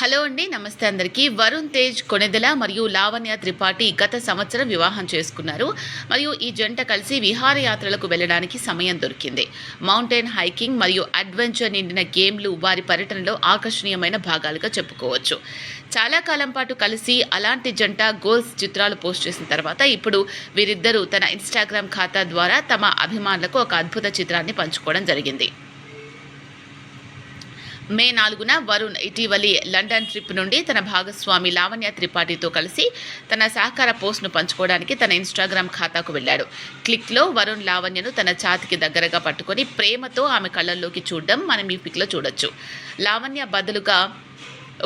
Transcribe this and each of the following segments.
Hello అండి నమస్తే అందరికీ. వరుణ్ తేజ్ కొనెదల మరియు లావణ్య త్రిపాఠి గత సంవత్సరం వివాహం చేసుకున్నారు. మరియు ఈ జంట కలిసి విహారయాత్రలకు వెళ్ళడానికి సమయం దొరికింది. మౌంటైన్ హైకింగ్ మరియు అడ్వెంచర్ నిండిన గేమ్లు వారి పర్యటనలో ఆకర్షణీయమైన భాగాలుగా చెప్పుకోవచ్చు. చాలా కాలం పాటు కలిసి అలాంటి జంట గోల్స్ చిత్రాలు పోస్ట్ చేసిన తర్వాత ఇప్పుడు వీరిద్దరూ తన ఇన్స్టాగ్రామ్ ఖాతా ద్వారా తమ అభిమానులకు ఒక అద్భుత చిత్రాన్ని పంచుకోవడం జరిగింది. మే నాలుగున వరుణ్ ఇటీవలి లండన్ ట్రిప్ నుండి తన భాగస్వామి లావణ్య త్రిపాఠితో కలిసి తన సహకార పోస్ట్ను పంచుకోవడానికి తన ఇన్స్టాగ్రామ్ ఖాతాకు వెళ్ళాడు. క్లిక్లో వరుణ్ లావణ్యను తన ఛాతికి దగ్గరగా పట్టుకొని ప్రేమతో ఆమె కళ్ళల్లోకి చూడడం మనం ఈ పిక్లో చూడొచ్చు. లావణ్య బదులుగా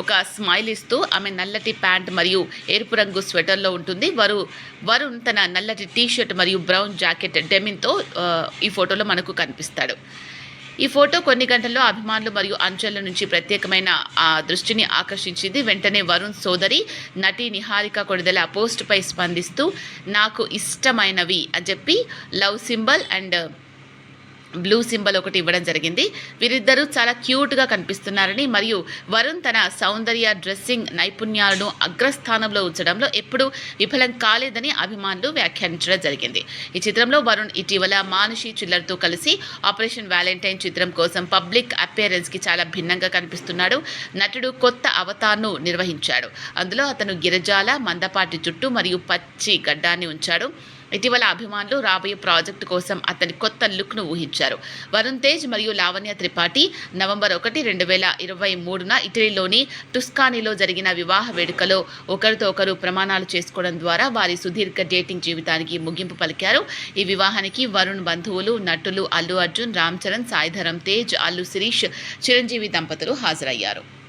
ఒక స్మైల్ ఇస్తూ ఆమె నల్లటి ప్యాంట్ మరియు ఎరుపు రంగు స్వెటర్లో ఉంటుంది. వరు వరుణ్ తన నల్లటి టీషర్ట్ మరియు బ్రౌన్ జాకెట్ డెమిన్తో ఈ ఫోటోలో మనకు కనిపిస్తాడు. ఈ ఫోటో కొన్ని గంటల్లో అభిమానులు మరియు అంచెల నుంచి ప్రత్యేకమైన ఆ దృష్టిని ఆకర్షించింది. వెంటనే వరుణ్ సోదరి నటి నిహారిక కొడిదెల పోస్ట్పై స్పందిస్తూ నాకు ఇష్టమైనవి అని చెప్పి love symbol and blue symbol ఒకటి ఇవ్వడం జరిగింది. వీరిద్దరూ చాలా క్యూట్గా కనిపిస్తున్నారని మరియు వరుణ్ తన సౌందర్య డ్రెస్సింగ్ నైపుణ్యాలను అగ్రస్థానంలో ఉంచడంలో ఎప్పుడూ విఫలం కాలేదని అభిమానులు వ్యాఖ్యానించడం జరిగింది. ఈ చిత్రంలో వరుణ్ ఇటీవల మానుషి చిల్లర్తో కలిసి ఆపరేషన్ వ్యాలంటైన్ చిత్రం కోసం పబ్లిక్ అపేరెన్స్కి చాలా భిన్నంగా కనిపిస్తున్నాడు. నటుడు కొత్త అవతార్ను నిర్వహించాడు. అందులో అతను గిరజాల మందపాటి జుట్టు మరియు పచ్చి గడ్డాన్ని ఉంచాడు. ఇటీవల అభిమానులు రాబోయే ప్రాజెక్టు కోసం అతని కొత్త లుక్ను ఊహించారు. వరుణ్ తేజ్ మరియు లావణ్య త్రిపాఠి నవంబర్ ఒకటి రెండు వేల ఇరవై మూడున ఇటలీలోని టుస్కానీలో జరిగిన వివాహ వేడుకలో ఒకరితో ఒకరు ప్రమాణాలు చేసుకోవడం ద్వారా వారి సుదీర్ఘ డేటింగ్ జీవితానికి ముగింపు పలికారు. ఈ వివాహానికి వరుణ్ బంధువులు నటులు అల్లు అర్జున్ రామ్ చరణ్ సాయిధరం తేజ్ అల్లు శిరీష్ చిరంజీవి దంపతులు హాజరయ్యారు.